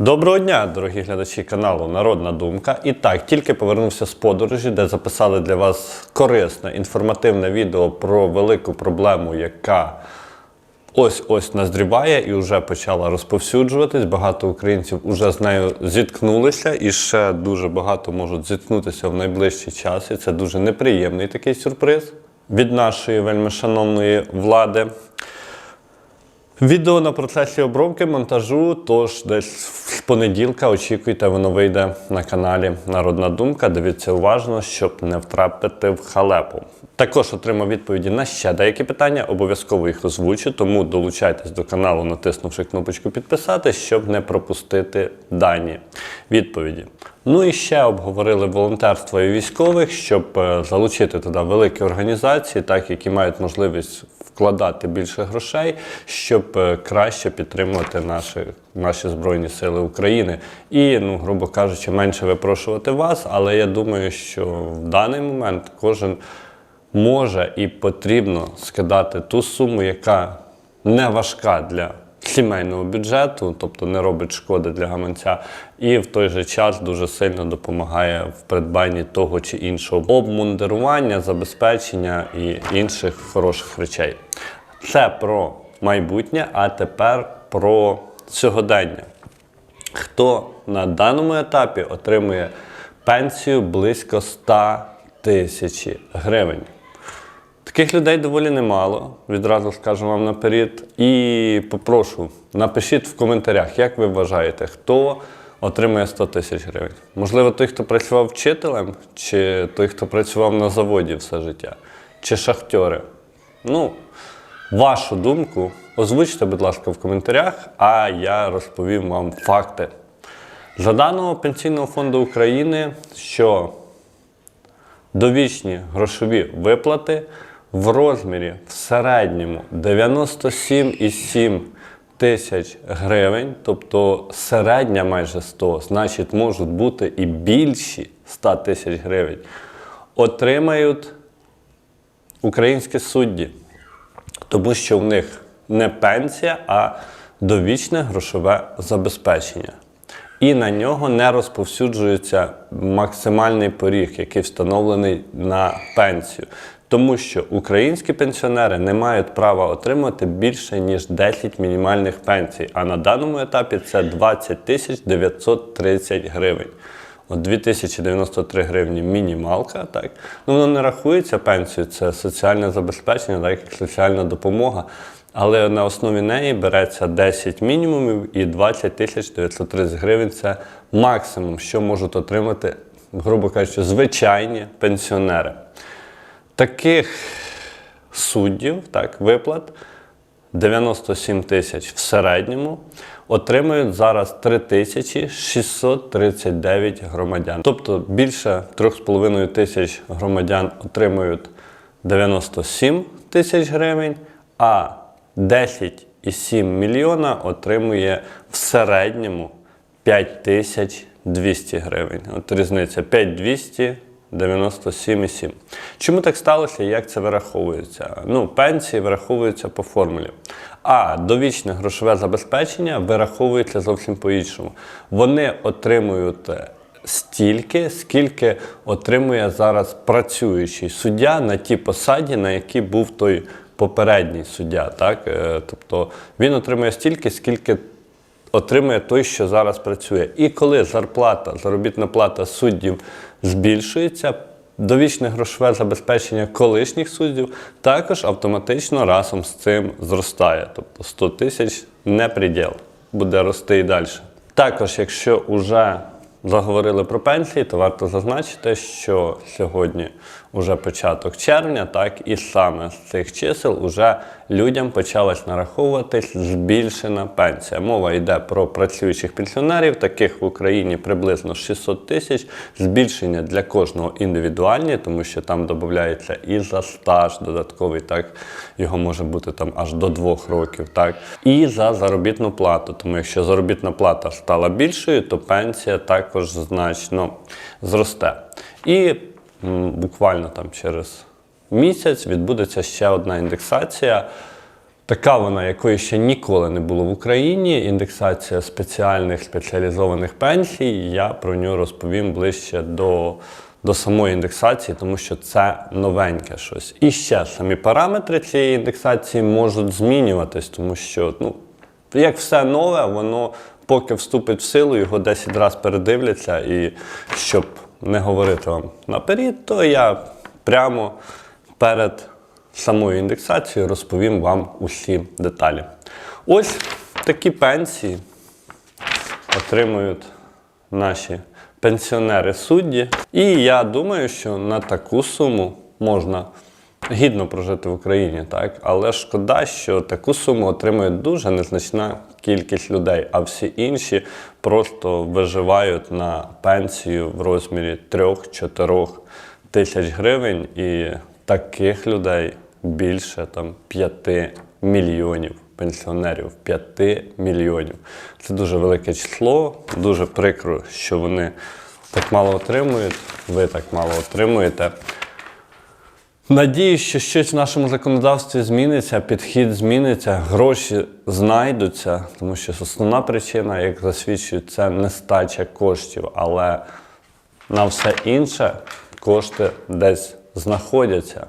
Доброго дня, дорогі глядачі каналу Народна Думка. І так, тільки повернувся з подорожі, де записали для вас корисне, інформативне відео про велику проблему, яка ось-ось наздріває і вже почала розповсюджуватись. Багато українців вже з нею зіткнулися, і ще дуже багато можуть зіткнутися в найближчий час. І це дуже неприємний такий сюрприз від нашої вельми шановної влади. Відео на процесі обробки монтажу, тож десь понеділка очікуйте, воно вийде на каналі Народна Думка. Дивіться уважно, щоб не втрапити в халепу. Також отримав відповіді на ще деякі питання, обов'язково їх озвучу, тому долучайтесь до каналу, натиснувши кнопочку підписати, щоб не пропустити дані відповіді. Ну і ще обговорили волонтерство і військових, щоб е, залучити туди великі організації, так які мають можливість вкладати більше грошей, щоб е, краще підтримувати наші, наші Збройні Сили України і, ну, грубо кажучи, менше випрошувати вас. Але я думаю, що в даний момент кожен може і потрібно скидати ту суму, яка не важка для сімейного бюджету, тобто не робить шкоди для гаманця, і в той же час дуже сильно допомагає в придбанні того чи іншого обмундирування, забезпечення і інших хороших речей. Це про майбутнє, а тепер про сьогодення. Хто на даному етапі отримує пенсію близько 100 тисяч гривень? Таких людей доволі немало, відразу скажу вам наперед. І попрошу, напишіть в коментарях, як ви вважаєте, хто отримує 100 тисяч гривень. Можливо, той, хто працював вчителем, чи той, хто працював на заводі все життя, чи шахтери. Ну, вашу думку озвучте, будь ласка, в коментарях, а я розповім вам факти. За даного Пенсійного фонду України, що довічні грошові виплати в розмірі в середньому 97,7 тисяч гривень, тобто середня майже 100, значить можуть бути і більші 100 тисяч гривень, отримають українські судді, тому що в них не пенсія, а довічне грошове забезпечення. І на нього не розповсюджується максимальний поріг, який встановлений на пенсію. Тому що українські пенсіонери не мають права отримати більше ніж 10 мінімальних пенсій. А на даному етапі це 20 тисяч 930 гривень. От 2093 гривні мінімалка, так. Ну, воно не рахується пенсією, це соціальне забезпечення, так як соціальна допомога. Але на основі неї береться 10 мінімумів і 20 тисяч 930 гривень це максимум, що можуть отримати, грубо кажучи, звичайні пенсіонери. Таких суддів, так, виплат 97 тисяч в середньому отримують зараз 3639 громадян. Тобто більше 3,5 тисяч громадян отримують 97 тисяч гривень, а 10,7 мільйона отримує в середньому 5200 гривень. От різниця 5200 97,7. Чому так сталося і як це вираховується? Ну, пенсії вираховуються по формулі. А довічне грошове забезпечення вираховується зовсім по-іншому. Вони отримують е, стільки, скільки отримує зараз працюючий суддя на тій посаді, на якій був той попередній суддя. Так? Е, Тобто він отримує стільки, скільки отримує той, що зараз працює. І коли зарплата, заробітна плата суддів збільшується, довічне грошове забезпечення колишніх суддів також автоматично разом з цим зростає. Тобто 100 тисяч не приділ, буде рости і далі. Також, якщо вже заговорили про пенсії, то варто зазначити, що сьогодні вже початок червня, так і саме з цих чисел уже людям почалась нараховуватись збільшена пенсія. Мова йде про працюючих пенсіонерів, таких в Україні приблизно 600 тисяч. Збільшення для кожного індивідуальні, тому що там додається і за стаж додатковий, так його може бути там аж до двох років, так і за заробітну плату. Тому якщо заробітна плата стала більшою, то пенсія також значно зросте. І буквально там через місяць відбудеться ще одна індексація. Така вона, якої ще ніколи не було в Україні. Індексація спеціальних спеціалізованих пенсій. Я про нього розповім ближче до, до самої індексації, тому що це новеньке щось. І ще самі параметри цієї індексації можуть змінюватись, тому що, ну, як все нове, воно поки вступить в силу, його 10 разів передивляться. І щоб не говорити вам наперед, то я прямо перед самою індексацією розповім вам усі деталі. Ось такі пенсії отримують наші пенсіонери судді. І я думаю, що на таку суму можна гідно прожити в Україні, так? Але шкода, що таку суму отримує дуже незначна кількість людей, а всі інші просто виживають на пенсію в розмірі 3-4 тисяч гривень. І таких людей більше там 5 мільйонів пенсіонерів 5 мільйонів. Це дуже велике число. Дуже прикро, що вони так мало отримують. Ви так мало отримуєте. Надіюсь, що щось в нашому законодавстві зміниться, підхід зміниться, гроші знайдуться, тому що основна причина, як засвідчують, це нестача коштів. Але на все інше кошти десь знаходяться.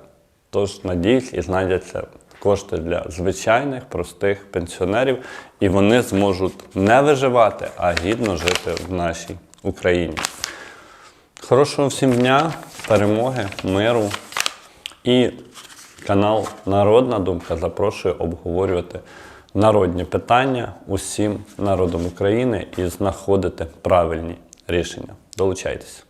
Тож надіюсь, і знайдяться кошти для звичайних простих пенсіонерів, і вони зможуть не виживати, а гідно жити в нашій Україні. Хорошого всім дня, перемоги, миру і канал Народна Думка запрошує обговорювати народні питання усім народом України і знаходити правильні рішення. Долучайтеся.